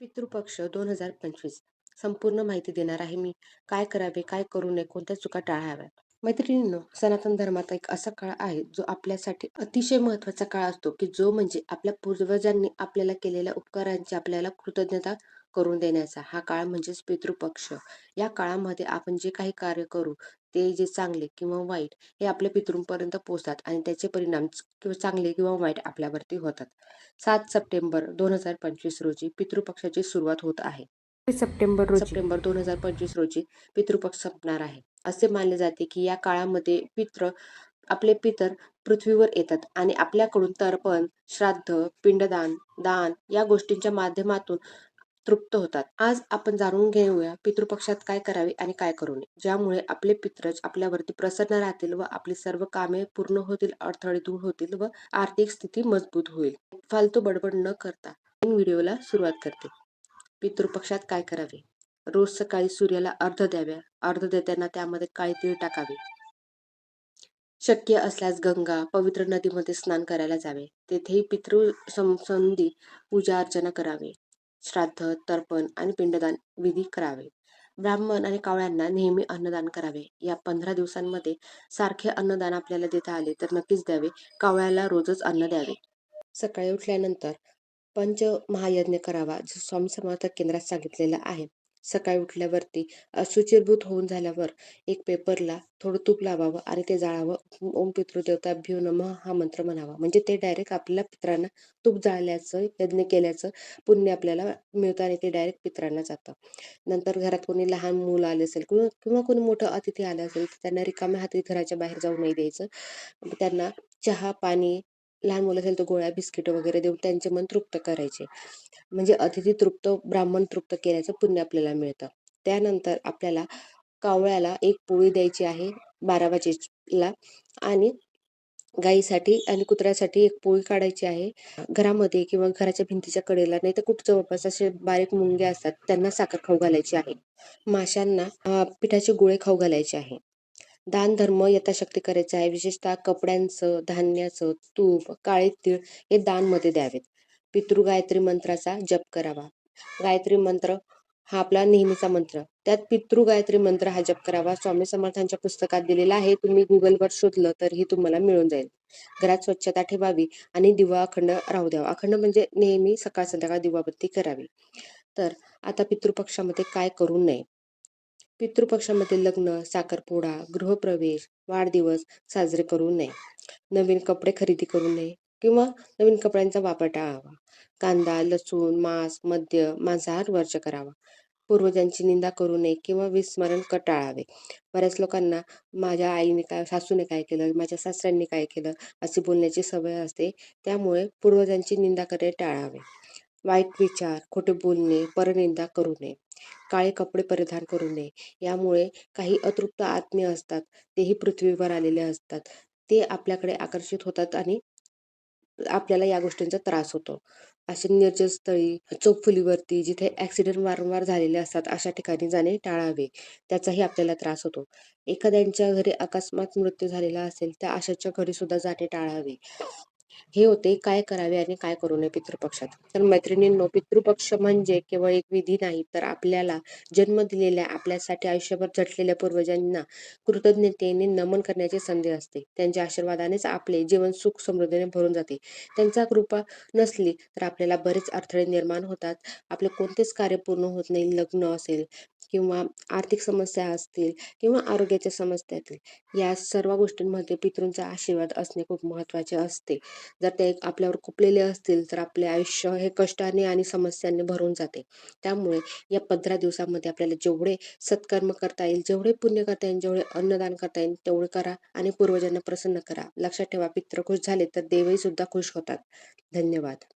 पितृपक्ष दोन हजार पंचवीस. संपूर्ण माहिती देणार आहे मी. काय करावे काय करू नये कोणत्या चुका टाळाव्या मैत्रिणींनो सनातन धर्माचा एक असा काळ आहे जो आपल्यासाठी अतिशय महत्त्वाचा काळ असतो की जो म्हणजे आपल्या पूर्वजांनी आपल्याला केलेल्या उपकारांची आपल्याला कृतज्ञता करून देण्याचा हा काळ म्हणजेच पितृपक्ष. या काळामध्ये आपण जे काही कार्य करू ते जे चांगले किंवा वाईट हे आपल्या पितृंपर्यंत पोहोचतात आणि त्याचे परिणाम किंवा चांगले किंवा वाईट आपल्यावरती होतात. सात सप्टेंबर दोन हजार पंचवीस रोजी पितृपक्षाची सुरुवात होत आहे. सप्टेंबर रोजी. सप्टेंबर दोन हजार पंचवीस रोजी पितृपक्ष संपणार आहे. असे मानले जाते की या काळामध्ये पित्र आपले पितर पृथ्वीवर येतात आणि आपल्याकडून तर्पण श्राद्ध पिंडदान दान या गोष्टींच्या माध्यमातून तृप्त होतात. आज आपण जाणून घेऊया पितृपक्षात काय करावे आणि काय करू नये ज्यामुळे आपले पित्रच आपल्यावरती प्रसन्न राहतील व आपली सर्व कामे पूर्ण होतील अडथळे दूर होतील व आर्थिक स्थिती मजबूत होईल. फालतू बडबड न करता व्हिडिओला सुरुवात करते. पितृपक्षात काय करावे? रोज सकाळी सूर्याला अर्ध द्याव्या अर्ध देताना त्यामध्ये काळी तीळ टाकावे. शक्य असल्यास गंगा पवित्र नदीमध्ये स्नान करायला जावे. तेथेही पितृ संधी पूजा अर्चना करावे. श्राद्ध तर्पण आणि पिंडदान विधी करावे. ब्राह्मण आणि कावळ्यांना नेहमी अन्नदान करावे. या पंधरा दिवसांमध्ये सारखे अन्नदान आपल्याला देता आले तर नक्कीच द्यावे. कावळ्याला रोजच अन्न द्यावे. सकाळी उठल्यानंतर पंच महायज्ञ करावा जो स्वामी समर्थ केंद्रात सांगितलेला आहे. सकाळी उठल्यावरती अशुचिरभूत होऊन झाल्यावर एक पेपरला थोडं तूप लावावं आणि ते जाळावं. ओम पितृदेवताभ्यो नमः हा मंत्र म्हणावा. म्हणजे ते डायरेक्ट आपल्या पित्रांना तूप जाळल्याचं यज्ञ केल्याचं पुण्य आपल्याला मिळतं आणि ते डायरेक्ट पित्रांना जातं. नंतर घरात कोणी लहान मुलं आले असेल किंवा किंवा कोणी मोठं अतिथी आलं असेल तर त्यांना रिकाम्या हाती घराच्या बाहेर जाऊ नाही द्यायचं. त्यांना चहा पाणी लहान मुलं असेल तर गोळ्या बिस्किट वगैरे देऊन त्यांचे मन तृप्त करायचे. म्हणजे अतिथी तृप्त ब्राह्मण तृप्त केल्याचं पुण्य आपल्याला मिळतं. त्यानंतर आपल्याला कावळ्याला एक पोळी द्यायची आहे बारा वाजेला. आणि गाईसाठी आणि कुत्र्यासाठी एक पोळी काढायची आहे. घरामध्ये किंवा घराच्या भिंतीच्या कडेला नाही तर कुठं जवळपास असे बारीक मुंगे असतात त्यांना साखर खाऊ घालायची आहे. माशांना पिठाचे गोळे खाऊ घालायचे आहे. दान धर्म यथाशक्ती करायचा आहे. विशेषतः कपड्यांचं धान्याचं तूप काळे तीळ हे दानमध्ये द्यावेत. पितृ गायत्री मंत्राचा जप करावा. गायत्री मंत्र हा आपला नेहमीचा मंत्र. त्यात पितृ गायत्री मंत्र हा जप करावा. स्वामी समर्थांच्या पुस्तकात दिलेला आहे. तुम्ही गुगलवर शोधलं तरीही तुम्हाला मिळून जाईल. घरात स्वच्छता ठेवावी आणि दिवा अखंड राहू द्यावा. अखंड म्हणजे नेहमी सकाळ संध्याकाळ दिवाबत्ती करावी. तर आता पितृपक्षामध्ये काय करू नये? पितृपक्षामध्ये लग्न साखरपुडा गृहप्रवेश वाढदिवस साजरे करू नये. नवीन कपडे खरेदी करू नये किंवा नवीन कपड्यांचा वापर टाळावा कांदा लसूण मांस मद्य मांसाहार वर्ज करावा. पूर्वजांची निंदा करू नये किंवा विस्मरण टाळावे बऱ्याच लोकांना माझ्या आईने काय सासूने काय केलं? माझ्या सासऱ्यांनी काय केलं? अशी बोलण्याची सवय असते. त्यामुळे पूर्वजांची निंदा करणे टाळावे. वाईट विचार खोटे बोलणे परनिंदा करू नये. काळे कपडे परिधान करू नये. यामुळे काही अतृप्त आत्मीय असतात तेही पृथ्वीवर आलेले असतात. ते आपल्याकडे आकर्षित होतात आणि आपल्याला या गोष्टींचा त्रास होतो. असे निर्जनस्थळी चौकफुलीवरती जिथे ॲक्सिडेंट वारंवार झालेले असतात अशा ठिकाणी जाणे टाळावे. त्याचाही आपल्याला त्रास होतो. एखाद्यांच्या घरी अकस्मात मृत्यू झालेला असेल त्या अशाच्या घरी सुद्धा जाणे टाळावे. हे होते काय करावे आणि काय करू नये पितृपक्षात? तर मैत्रिणींनो पितृपक्ष म्हणजे केवळ एक विधी नाही तर आपल्याला जन्म दिलेल्या आपल्यासाठी आयुष्यभर झटलेल्या पूर्वजांना कृतज्ञतेने नमन करण्याची संधी असते. त्यांच्या आशीर्वादानेच आपले जीवन सुख समृद्धीने भरून जाते. त्यांचा कृपा नसली तर आपल्याला बरेच अडथळे निर्माण होतात. आपले कोणतेच कार्य पूर्ण होत नाही लग्न असेल किंवा आर्थिक समस्या असतील किंवा आरोग्याच्या समस्या असतील. या सर्व गोष्टींमध्ये पितृंचा आशीर्वाद असणे खूप महत्त्वाचे असते. जर ते आपल्यावर कुपलेले असतील तर आपले आयुष्य हे कष्टाने आणि समस्यांनी भरून जाते. त्यामुळे या पंधरा दिवसामध्ये आपल्याला जेवढे सत्कर्म करता येईल जेवढे पुण्य करता येईल जेवढे अन्नदान करता येईल तेवढे करा आणि पूर्वजांना प्रसन्न करा. लक्षात ठेवा पित्र खुश झाले तर देवही सुद्धा खुश होतात. धन्यवाद.